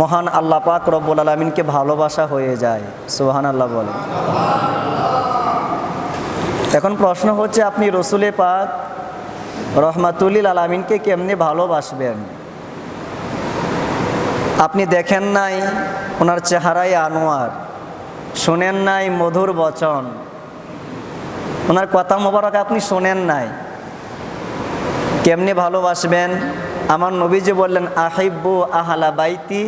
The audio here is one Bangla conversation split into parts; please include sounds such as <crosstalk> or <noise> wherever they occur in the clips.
মহান আল্লাহ পাক রব্বুল আলমিনকে ভালোবাসা হয়ে যায়। সুহান আল্লাহ বলে এখন প্রশ্ন হচ্ছে, আপনি রসুলে পাক রহমাতুল্লিল আলমিনকে কেমনে ভালোবাসবেন? আপনি দেখেন নাই ওনার চেহারায় আনোয়ার, শোনেন নাই মধুর বচন, ওনার কথা মোবারক আপনি শোনেন নাই। কেমনে ভালোবাসবেন? আমার নবীজি বললেন, আহিব্বু আহালা বাইতি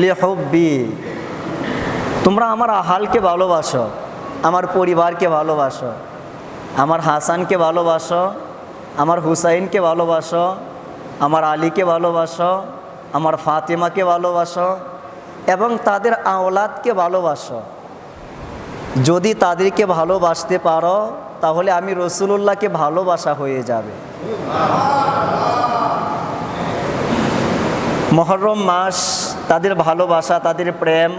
লি হব্বি তোমরা আমার আহালকে ভালোবাসো, আমার পরিবারকে ভালোবাসো, আমার হাসানকে ভালোবাসো, আমার হুসাইনকে ভালোবাসো, আমার আলীকে ভালোবাসো, আমার ফাতেমাকে ভালোবাসো এবং তাদের আওলাদকে ভালোবাসো। যদি তাদেরকে ভালোবাসতে পারো, তাহলে আমি রসুলুল্লাহকে ভালোবাসা হয়ে যাবে। মহরম মাস, তাদের ভালোবাসা, তাদের প্রেম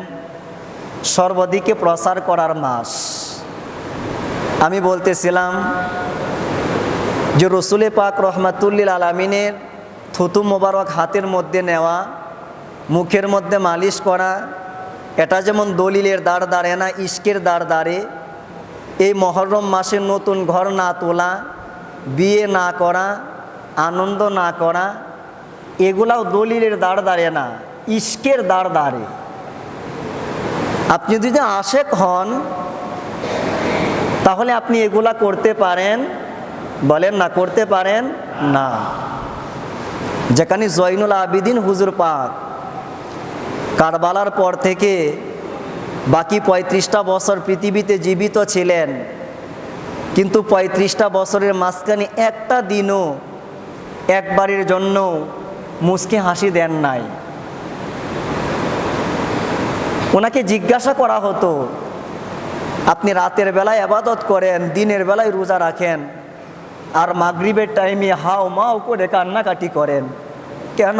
সর্বদিকে প্রসার করার মাস। আমি বলতেছিলাম যে রসুলে পাক রহমাতুল্লিল আলমিনের থুতু মোবারক হাতের মধ্যে নেওয়া, মুখের মধ্যে মালিশ করা, এটা যেমন দলিলের দাঁড় দাঁড়ে না ইস্কের দাঁড় দাঁড়ে এই মহরম মাসে নতুন ঘর না তোলা, বিয়ে না করা, আনন্দ না করা এগুলাও দলিলের দাঁড় দাঁড়ে না, ইস্কের দাঁড় দাঁড়ে। আপনি যদি আশেক হন, তাহলে আপনি এগুলা করতে পারেন, বলেন না করতে পারেন, না। যেখানে জৈনুল আবিদিন হুজুর পাক, কারবালার পর থেকে বাকি পঁয়ত্রিশটা বছর পৃথিবীতে জীবিত ছিলেন, কিন্তু পঁয়ত্রিশটা বছরের মাঝখানে একটা দিনও একবারের জন্য মুসকে হাসি দেন নাই। ওনাকে জিজ্ঞাসা করা হতো, আপনি রাতের বেলায় আবাদত করেন, দিনের বেলায় রোজা রাখেন, আর মাগরিবের টাইমে হাও মাও করে কান্নাকাটি করেন। কেন?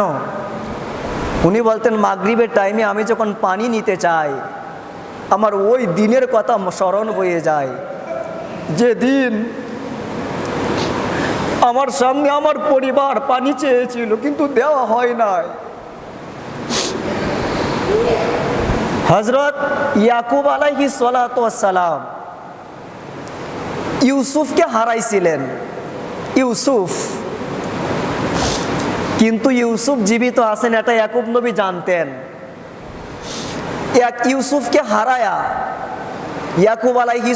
উনি বলতেন, মাগরিবের টাইমে আমি যখন পানি নিতে চাই, আমার ওই দিনের কথা স্মরণ হয়ে যায়। যে দিন আমার সামনে আমার পরিবার পানি চেয়েছিল, কিন্তু দেওয়া হয় নাই। হজরত ইয়াকুব আলাইহি সালাম ইউসুফকে হারাইছিলেন। ইউসুফ। কিন্তু ইউসুফ জীবিত আছেন, এটা ইয়াকুব নবী জানতেন। ইউসুফকে হারায়া ইয়াকুব আলাইহি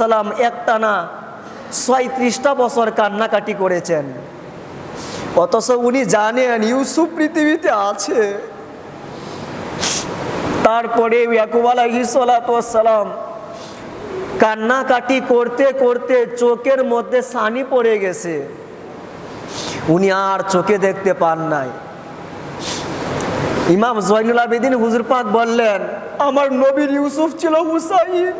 সালাম একটানা ছয়ত্রিশটা বছর কান্নাকাটি করেছেন। অথচ উনি জানেন ইউসুফ পৃথিবীতে আছে। তারপরে সালাম কান্নাকাটি করতে করতে চোখের মধ্যে সানি পড়ে গেছে। উনি আর চোখে দেখতে পান নাই। ইমাম জয়নুল আবেদিন হুজুর পাক বললেন, আমার নবীর ইউসুফ ছিল হুসাইন।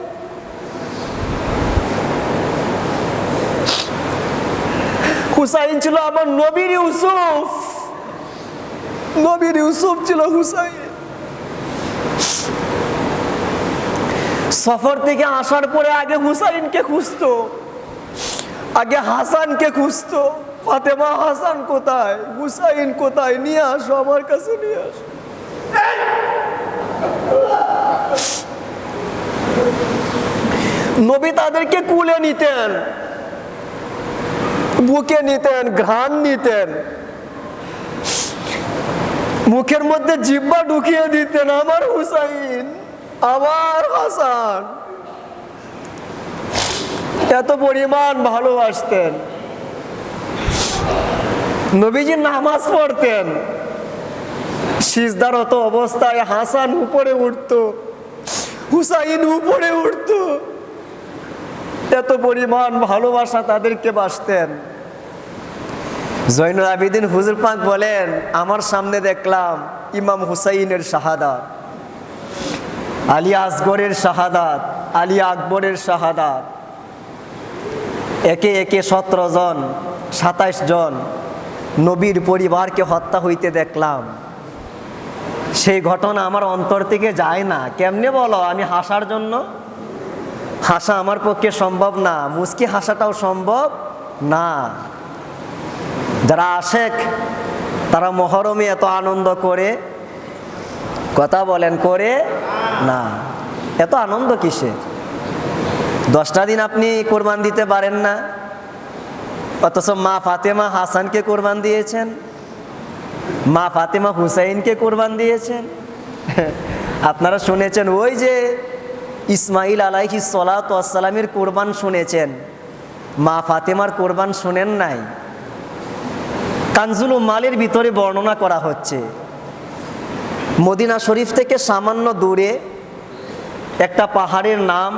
হুসাইন ছিল আমার নবীর ইউসুফ। নবীর ইউসুফ ছিল হুসাইন। সফর থেকে আসার পরে আগে হুসাইনকে খুঁজতো, আগে হাসানকে খুঁজতো, ফাতেমা হাসান কোথায়, হুসাইন কোথায়, নিয়ে আসো আমার কাছে, নিয়ে আসো। নবী তাদেরকে কুলে নিতেন। বুকে নিতেন, ঘ্রাণ নিতেন। মুখের মধ্যে জিব্বা ঢুকিয়ে দিতেন, আমার হুসাইন, আমার হাসান। এত পরিমাণ ভালোবাসতেন। নবীজি নামাজ পড়তেন। সিজদারত অবস্থায় হাসান উপরে উঠতো, হুসাইন উপরে উঠতো। এত পরিমাণ ভালোবাসা তাদেরকে বাসতেন। জৈনুল আবিদিন হুজুর পাক বলেন, আমার সামনে দেখলাম ইমাম হুসাইনের শাহাদাত, আলী আসগরের শাহাদাত, আলী আকবরের শাহাদাত। একে একে সতেরো জন, সাতাইশ জন নবীর পরিবারকে হত্যা হইতে দেখলাম। সেই ঘটনা আমার অন্তর থেকে যায় না। কেমনে বলো, আমি হাসার জন্য? হাসা আমার পক্ষে সম্ভব না। মুস্কি হাসাটাও সম্ভব না। যারা আশেক, তারা মহরমে এত আনন্দ করে, কথা বলেন করে না। এত আনন্দ কিসে? দশটা দিন আপনি কোরবান দিতে পারেন না, অথচ মা ফাতেমা হাসানকে কোরবান দিয়েছেন, মা ফাতেমা হুসাইনকে কোরবান দিয়েছেন। <laughs> আপনারা শুনেছেন ওই যে ইসমাইল আলাইহি সালামের কোরবান শুনেছেন, মা ফাতেমার কোরবান শুনেন নাই। কানজুল মালের ভিতরে বর্ণনা করা হচ্ছে। মদিনা শরীফ থেকে সামান্য দূরে একটা পাহাড়ের নাম,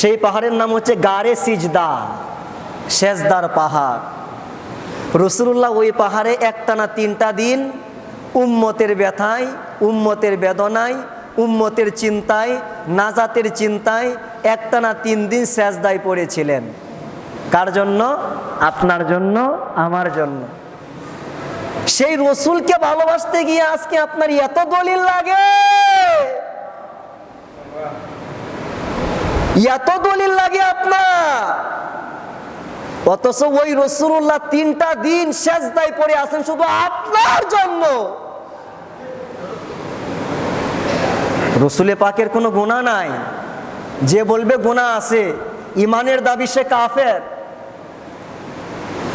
সেই পাহাড়ের নাম হচ্ছে গারে সিজদা, শেষদার পাহাড়। রসুল্লাহ ওই পাহাড়ে একটানা তিনটা দিন উম্মতের ব্যথায়, উম্মতের বেদনায়, উম্মতের চিন্তায়, নাজাতের চিন্তায় একটানা তিন দিন সেজদায় পড়েছিলেন। কার জন্য? আপনার জন্য, আমার জন্য। সেই রসুলকে ভালোবাসতে গিয়ে আজকে আপনার এত দলিল লাগে। এত দলিল লাগে আপনার। অথচ ওই রসুল্লাহ তিনটা দিন সেজদায় পড়ে আছেন শুধু আপনার জন্য। রসুলে পাকের কোনো গুণা নাই। যে বলবে গুণা আছে ইমানের দাবি সে কাফের।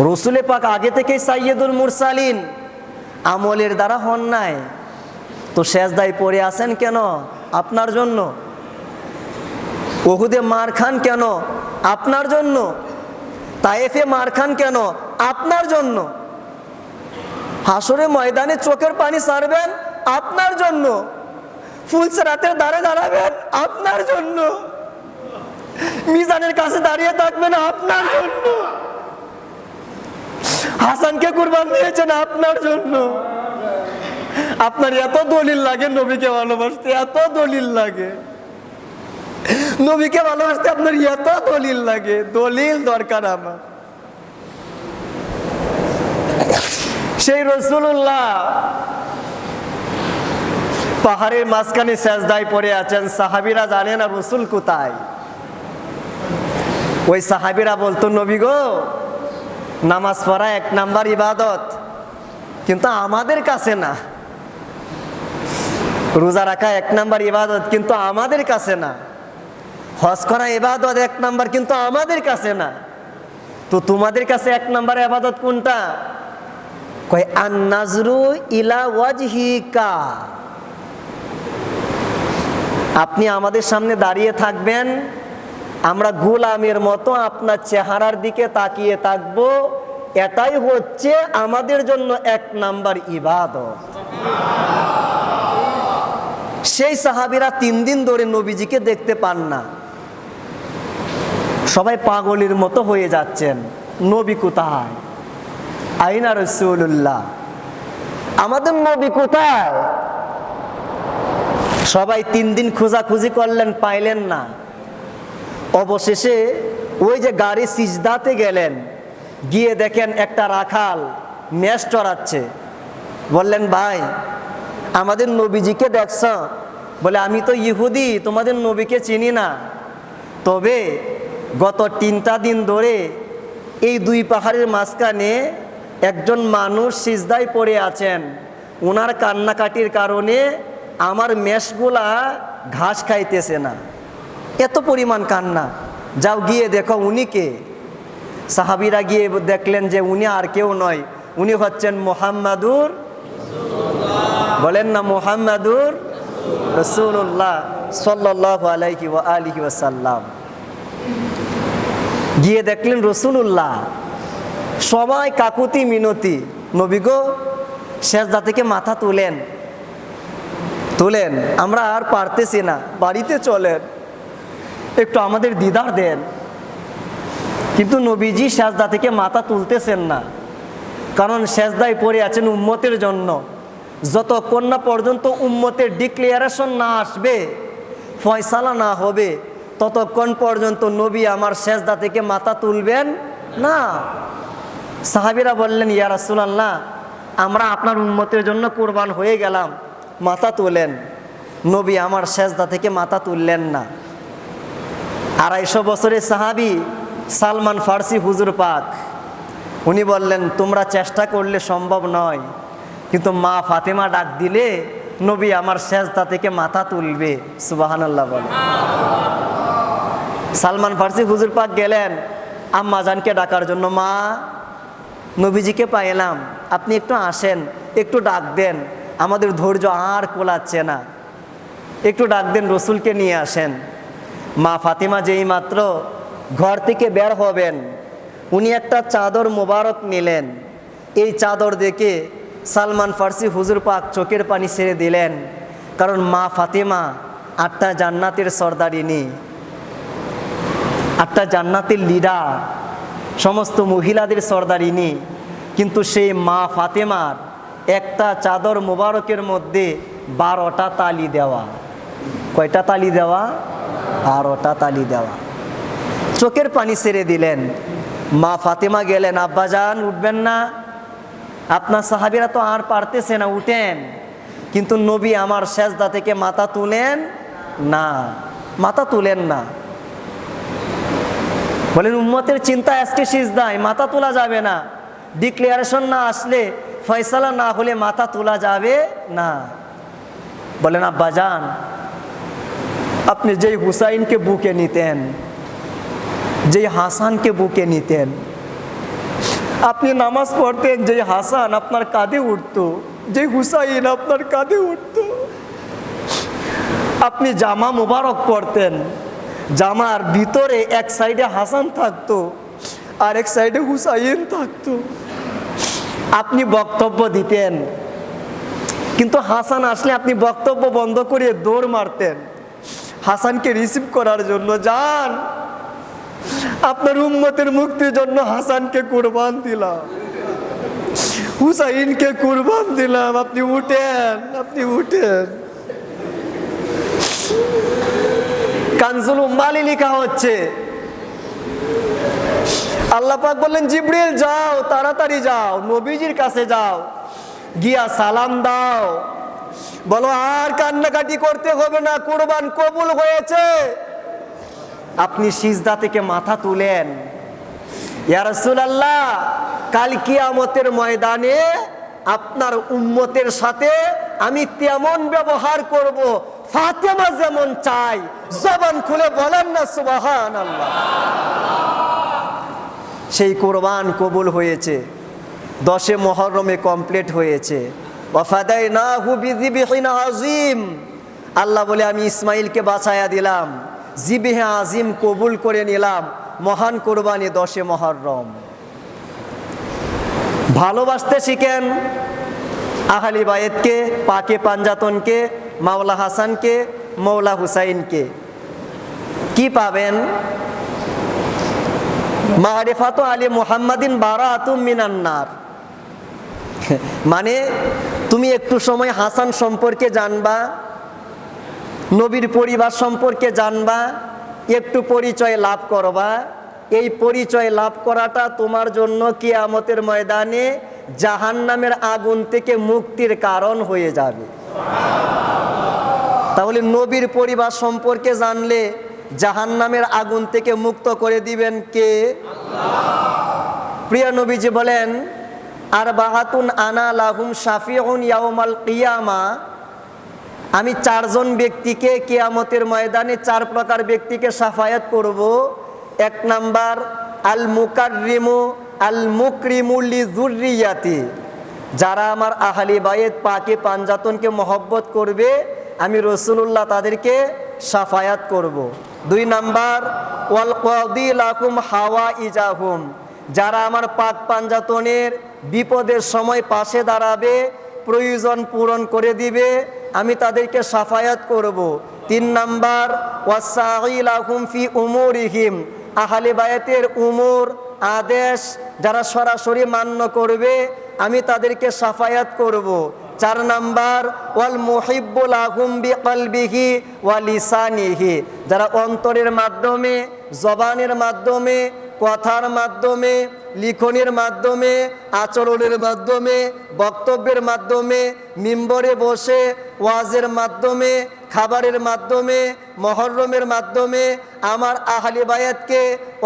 রসুলে পাক আগে থেকেই সাইয়েদুল মুরসালিন আমলের দ্বারা হন নাই। তো সেজদায় পড়ে আসেন কেন? আপনার জন্য। ওহুদে মার খান কেন? আপনার জন্য। তায়েফে মার খান কেন? আপনার জন্য। হাসরে ময়দানে চোখের পানি সারবেন? আপনার জন্য। ফুলসরাতের দ্বারে দাঁড়াবেন? আপনার জন্য। মিজানের কাছে দাঁড়িয়ে থাকবেন? আপনার জন্য। হাসানকে কুরবান দিয়েছেন আপনার জন্য। আপনার এত দলিল লাগে, নবীকে ভালোবাসতে এত দলিল লাগে। নবীকে ভালোবাসতে আপনার এত দলিল লাগে। দলিল দরকার আমার। সেই রসুল্লাহ পাহাড়ের মাঝখানে সেজদায় পড়ে আছেন। সাহাবিরা জানে না রসুল কোথায়। ওই সাহাবিরা বলতো, নবী গো নামাজ পড়া এক নাম্বার ইবাদত। কিন্তু আমাদের কাছে না। রোজা রাখা এক নাম্বার ইবাদত কিন্তু আমাদের কাছে না। হজ করা এবাদত এক নাম্বার কিন্তু আমাদের কাছে না। তো তোমাদের কাছে এক নাম্বার ইবাদত কোনটা? কয়, আন্নাজরু ইলা ওয়াজহিকা। আপনি আমাদের সামনে দাঁড়িয়ে থাকবেন। আমরা গোলামের মতো আপনার চেহারার দিকে তাকিয়ে থাকব। এটাই হচ্ছে আমাদের জন্য এক নাম্বার ইবাদত। সেই সাহাবিরা তিন দিন ধরে নবীজিকে দেখতে পান না। সবাই পাগলের মতো হয়ে যাচ্ছেন। নবী কোথায়? আইনা রসুল্লাহ আমাদের নবী কোথায়? সবাই তিন দিন খোঁজাখুঁজি করলেন, পাইলেন না। অবশেষে ওই যে গাড়ি সিজদাতে গেলেন, গিয়ে দেখেন একটা রাখাল মেষ চড়াচ্ছে। বললেন, ভাই, আমাদের নবীজিকে দেখছ? বলে, আমি তো ইহুদি, তোমাদের নবীকে চিনি না। তবে গত তিনটা দিন ধরে এই দুই পাহাড়ের মাঝখানে একজন মানুষ সিজদায় পড়ে আছেন। ওনার কান্নাকাটির কারণে আমার মেষগুলা ঘাস খাইতেছে না। এত পরিমাণ কান্না। যাও গিয়ে দেখো উনি কে। সাহাবিরা গিয়ে দেখলেন যে উনি আর কেউ নয়। উনি হচ্ছেন মোহাম্মাদুর বলেন না মোহাম্মাদুর রসুল্লাহ সাল্লাহ আলাইহি আলিহি ওয়াসাল্লাম। গিয়ে দেখলেন রসুল্লাহ সবাই কাকুতি মিনতি। নবীগো শেষদা থেকে মাথা তুলেন। তুলেন। আমরা আর পারতেছি না। বাড়িতে চলেন। একটু আমাদের দিদার দেন। কিন্তু নবীজি সেজদা থেকে মাথা তুলতেছেন না। কারণ সেজদায় পড়ে আছেন উম্মতের জন্য। যতক্ষণ না পর্যন্ত উম্মতের ডিক্লিয়ারেশন না আসবে, ফয়সালা না হবে, ততক্ষণ পর্যন্ত নবী আমার সেজদা থেকে মাথা তুলবেন না। সাহাবিরা বললেন, ইয়া রাসূলুল্লাহ, আমরা আপনার উন্মতের জন্য কোরবান হয়ে গেলাম, মাথা তোলেন। নবী আমার সেজদা থেকে মাথা তুললেন না। আড়াইশো বছরের সাহাবি সালমান ফার্সি হুজুর পাক, উনি বললেন, তোমরা চেষ্টা করলে সম্ভব নয়, কিন্তু মা ফাতেমা ডাক দিলে নবী আমার সেজদা থেকে মাথা তুলবে। সুবাহান আল্লাহ বলে। সালমান ফার্সি হুজুর পাক গেলেন, আম্মা জানকে ডাকার জন্য, মা, নবীজিকে পাইলাম আপনি একটু আসেন, একটু ডাক দেন, আমাদের ধৈর্য আর কোলাচ্ছে না, একটু ডাক দেন, রসুলকে নিয়ে আসেন। মা ফাতিমা যেই মাত্র ঘর থেকে বের হবেন, উনি একটা চাদর মোবারক নিলেন। এই চাদর দেখে সালমান ফার্সি হুজুর পাক চোখের পানি ছেড়ে দিলেন, কারণ মা ফাতিমা আটটা জান্নাতের সর্দারিনী, আটটা জান্নাতের লিডার সমস্ত মহিলাদের সর্দারিনী। কিন্তু সেই মা ফাতেমার একটা চাদর মোবারকের মধ্যে বারোটা তালি দেওয়া। কয়টা তালি দেওয়া? বারোটা তালি দেওয়া। চোখের পানি ছেড়ে দিলেন। মা ফাতেমা গেলেন আব্বাজান উঠবেন না। আপনার সাহাবিরা তো আর পারতেছে না, উঠেন। কিন্তু নবী আমার সেজদা থেকে মাথা তুলেন না, মাথা তুলেন না। বলেন, উম্মতের চিন্তা আজকে সিজদায়, মাথা তোলা যাবে না। ডিক্লেয়ারেশন না আসলে, ফয়সালা না হলে মাথা তোলা যাবে না। বলেন, আব্বা যান আপনি যেই হুসাইনকে বুকে নিতেন, যেই হাসানকে বুকে নিতেন, আপনি নামাজ পড়তেন, যেই হাসান আপনার কাঁধে উঠতো, যেই হুসাইন আপনার কাঁধে উঠতো। আপনি জামা মোবারক পরতেন জামার ভিতরে এক সাইডে হাসান থাকতো, আর এক সাইডে হুসাইন থাকতো। আপনি বক্তব্য দিতেন, কিন্তু হাসান আসলে আপনি বক্তব্য বন্ধ করে দৌড় মারতেন। হাসানকে রিসিভ করার জন্য যান। আপনার উম্মতের মুক্তির জন্য হাসানকে কুরবান দিলাম। হুসাইনকে কুরবান দিলাম। আপনি উঠেন আপনি উঠেন। কানজুল উম্মালি লেখা হচ্ছে। আল্লাহ পাক বললেন, জিব্রিল, যাও, তাড়াতাড়ি যাও, নবীজির কাছে যাও। গিয়া সালাম দাও। বলো, আর কান্নাকাটি করতে হবে না, কোরবান কবুল হয়েছে। আপনি সিজদা থেকে মাথা তুলেন। ইয়া রাসূলুল্লাহ, কাল কিয়ামতের ময়দানে আপনার উম্মতের সাথে আমি তেমন ব্যবহার করব, ফাতেমা যেমন চাই, জবান খুলে বলেন না সুবাহান আল্লাহ সেই কোরবান কবুল হয়েছে, দশে মহরমে কমপ্লিট হয়েছে। আল্লাহ বলে, আমি ইসমাইলকে বাঁচায়া দিলাম। জিবিহে আজিম কবুল করে নিলাম। মহান কোরবানি দশে মহরম। ভালোবাসতে শিখেন আহালি বায়েতকে পাকে পাঞ্জাতনকে, মাওলা হাসানকে মৌলা হুসাইনকে। কি পাবেন? মারিফাত আলী মুহাম্মাদিন বারা আতুম মিনান্নার। <laughs> মানে তুমি একটু সময় হাসান সম্পর্কে জানবা, নবীর পরিবার সম্পর্কে জানবা, একটু পরিচয় লাভ করবা। এই পরিচয় লাভ করাটা তোমার জন্য কিয়ামতের ময়দানে জাহান্নামের আগুন থেকে মুক্তির কারণ হয়ে যাবে। তাহলে নবীর পরিবার সম্পর্কে জানলে জাহান্নামের আগুন থেকে মুক্ত করে দিবেন কে? প্রিয় নবীজি বলেন আর বাহাতুন আনা লাহুম শাফিউন ইয়াউমাল কিয়ামা। আমি চারজন ব্যক্তিকে কেয়ামতের ময়দানে চার প্রকার ব্যক্তিকে সাফায়াত করব। এক নাম্বার, আল মুকাররিমু, আল মুকরিমুল্লি জুরিয়াতি যারা আমার আহালি বায়েত পাকে পাঞ্জাতনকে মহব্বত করবে, আমি রসুল্লাহ তাদেরকে সাফায়াত করব। দুই নাম্বার, ওয়াল কদিল আকুম হাওয়া ইজাহুম যারা আমার পাক পাঞ্জাতনের বিপদের সময় পাশে দাঁড়াবে, প্রয়োজন পূরণ করে দিবে, আমি তাদেরকে সাফায়াত করব। তিন নাম্বার ফি উমরিহিম আহালে বায়াতের উমর, আদেশ যারা সরাসরি মান্য করবে, আমি তাদেরকে সাফায়াত করব। চার নাম্বার ওয়াল মুহিব্বুল আহুম বি কলবিহি ওয়া লিসানিহি যারা অন্তরের মাধ্যমে, জবানের মাধ্যমে কথার মাধ্যমে লিখনের মাধ্যমে আচরণের মাধ্যমে বক্তব্যের মাধ্যমে মিম্বরে বসে ওয়াজের মাধ্যমে খাবারের মাধ্যমে মহরমের মাধ্যমে আমার আহলি বায়াতকে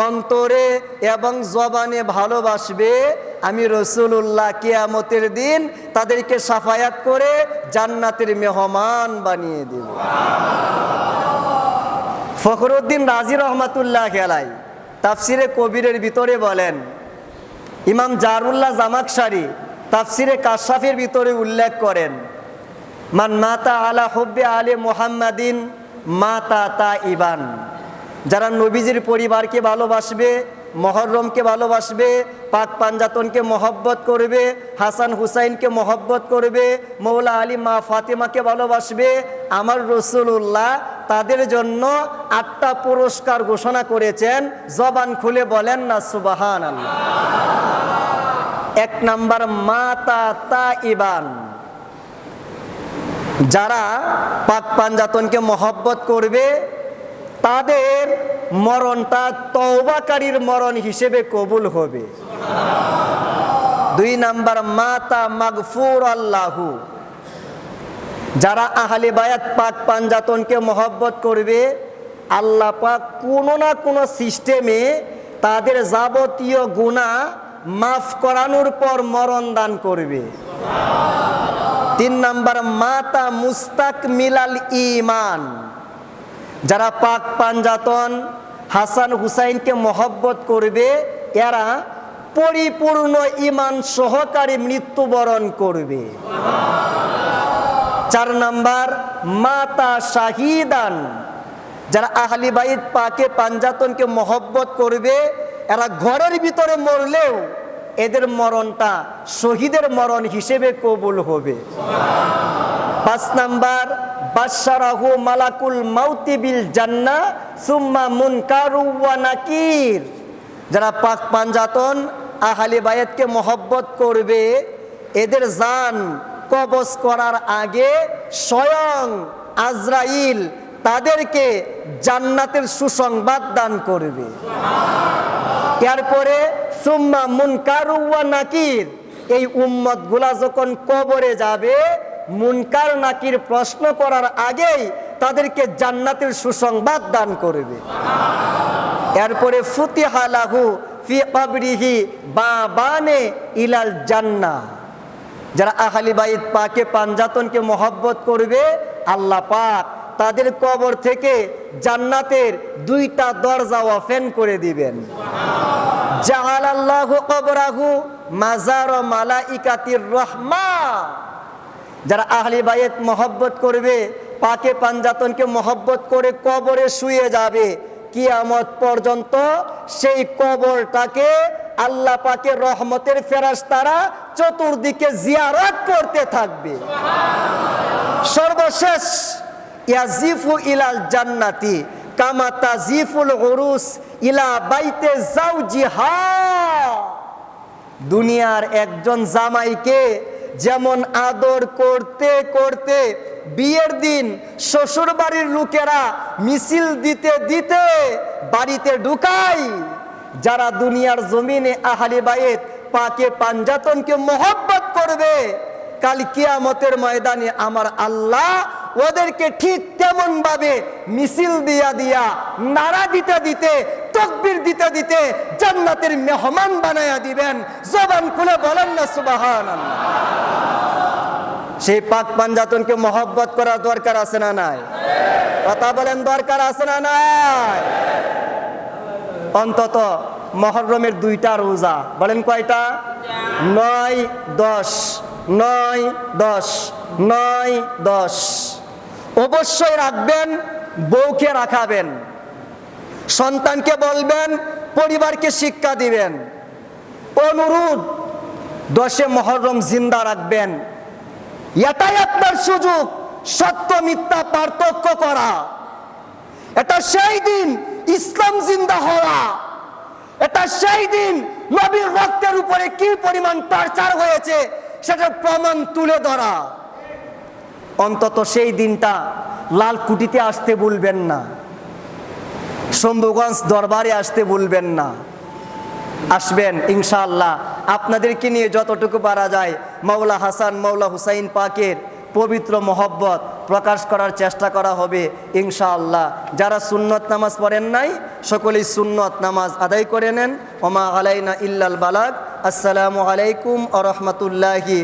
অন্তরে এবং জবানে ভালোবাসবে। আমি রসুল্লাহ কিয়ামতের দিন তাদেরকে সাফায়াত করে জান্নাতের মেহমান বানিয়ে দেব। ফখরুদ্দিন রাজি রহমাতুল্লাহ খেলাই তাফসিরে কবিরের ভিতরে বলেন, ইমাম জারুল্লাহ জামাকসারি তাফসিরে কাশাফের ভিতরে উল্লেখ করেন, মান মাতা আলা হব্বে আলে মোহাম্মাদিন মাতা তা ইবান যারা নবীজির পরিবারকে ভালোবাসবে মহরমকে ভালোবাসবে, পাক পাঞ্জাতনকে মহব্বত করবে, হাসান হুসাইনকে মহব্বত করবে, মৌলা আলী, মা ফাতেমাকে ভালোবাসবে। আমার রসুল্লাহ তাদের জন্য আটটা পুরস্কার ঘোষণা করেছেন। জবান খুলে বলেন না সুবাহান এক নাম্বার, মাতা তা ইবান যারা পাক পাঞ্জাতনকে মহব্বত করবে তাদের মরণটা তওবাকারীর মরণ হিসেবে কবুল হবে। দুই নাম্বার, মাতা মাগফুর আল্লাহু যারা আহলে বায়াত পাক পাঞ্জাতনকে মহব্বত করবে, আল্লাহ পাক কোনো না কোনো সিস্টেমে তাদের যাবতীয় গুণা মাফ করানোর পর মরণ দান করবে। তিন নাম্বার, মাতা মুস্তাক মিলাল ইমান যারা পাক পাঞ্জাতন হাসান হুসাইনকে মহব্বত করবে, এরা পরিপূর্ণ ইমান সহকারী মৃত্যুবরণ করবে। চার নাম্বার, মাতা শাহিদান। যারা আহলি পাকে পাঞ্জাতনকে মহব্বত করবে, এরা ঘরের ভিতরে মরলেও এদের মরণটা শহীদের মরণ হিসেবে কবুল হবে। পাঁচ নাম্বার বাদশারাহু মালাকুল মাউতি বিল জান্না সুম্মা মুনকারু ওয়া নাকির। যারা পাক পাঞ্জাতন আহলে বায়াতকে মহব্বত করবে, এদের জান কবজ করার আগে স্বয়ং আজরাইল তাদেরকে জান্নাতের সুসংবাদ দান করবে। এরপরে সুম্মা মুনকারু ওয়া নাকির, এই উম্মতগুলা যখন কবরে যাবে মুনকার নাকির প্রশ্ন করার আগেই তাদেরকে জান্নাতের সুসংবাদ দান করবে। এরপরে ফুতিহালাহু ফি বা বানে ইলাল জান্নাহ যারা আহালি বাইত পাকে পাঞ্জাতনকে মহব্বত করবে, আল্লাহ পাক তাদের কবর থেকে জান্নাতের দুইটা দরজা ওপেন করে দিবেন। জাহাল আল্লাহ কবরাহু মাজার মালাইকাতির রহমা। যারা আহলি বাইত মহব্বত করবে, পাকে পাঞ্জাতনকে মহব্বত করে কবরে শুয়ে যাবে, কিয়ামত পর্যন্ত সেই কবরটাকে আল্লাহ পাকে রহমতের ফেরাস তারা চতুর্দিকে জিয়ারত করতে থাকবে। সর্বশেষ, ইয়াজিফু ইলাল জান্নাতি, কামা তাজিফুল উরুস ইলা বাইতে যাও জাউজিহা দুনিয়ার একজন জামাইকে যেমন আদর করতে করতে বিয়ের দিন শ্বশুর বাড়ির লোকেরা মিছিল দিতে দিতে বাড়িতে ঢুকায় যারা দুনিয়ার জমিনে আহালি বাইত পাকে পাঞ্জাতনকে মহব্বত করবে, কাল কিয়ামতের ময়দানে আমার আল্লাহ ওদেরকে ঠিক তেমন ভাবে মিছিল দিয়া দিয়া নাড়া দিতে দিতে তকবির দিতে দিতে জান্নাতের মেহমান বানায়া দিবেন। জবান খুলে বলেন না সুবাহান সেই পাক পাঞ্জাতনকে মহব্বত করার দরকার আছে না নাই? কথা বলেন, দরকার আছে না নাই? অন্তত মহরমের দুইটা রোজা, বলেন কয়টা? নয়, দশ নয় দশ নয়, দশ। অবশ্যই রাখবেন, বউকে রাখাবেন। সন্তানকে বলবেন, পরিবারকে শিক্ষা দিবেন। অনুরোধ, দশে মহরম জিন্দা রাখবেন। এটাই আপনার সুযোগ, সত্য, মিথ্যা, পার্থক্য করা। এটা সেই দিন ইসলাম জিন্দা হওয়া। এটা সেই দিন নবীর রক্তের উপরে কি পরিমাণ টর্চার হয়েছে, সেটার প্রমাণ তুলে ধরা। অন্তত সেই দিনটা লাল কুটিতে আসতে বলবেন না। শম্ভুগঞ্জ দরবারে আসতে বলবেন না। আসবেন, ইনশাআল্লাহ। আপনাদেরকে নিয়ে যতটুকু পারা যায়, মাওলা হাসান, মাওলা হুসাইন পাকের পবিত্র মহব্বত প্রকাশ করার চেষ্টা করা হবে, ইনশাআল্লাহ। যারা সুন্নত নামাজ পড়েন নাই, সকলেই সুন্নত নামাজ আদায় করে নেন। ওমা আলাইনা ইল্লাল বালাক আসসালামু আলাইকুম আ রহমতুল্লাহি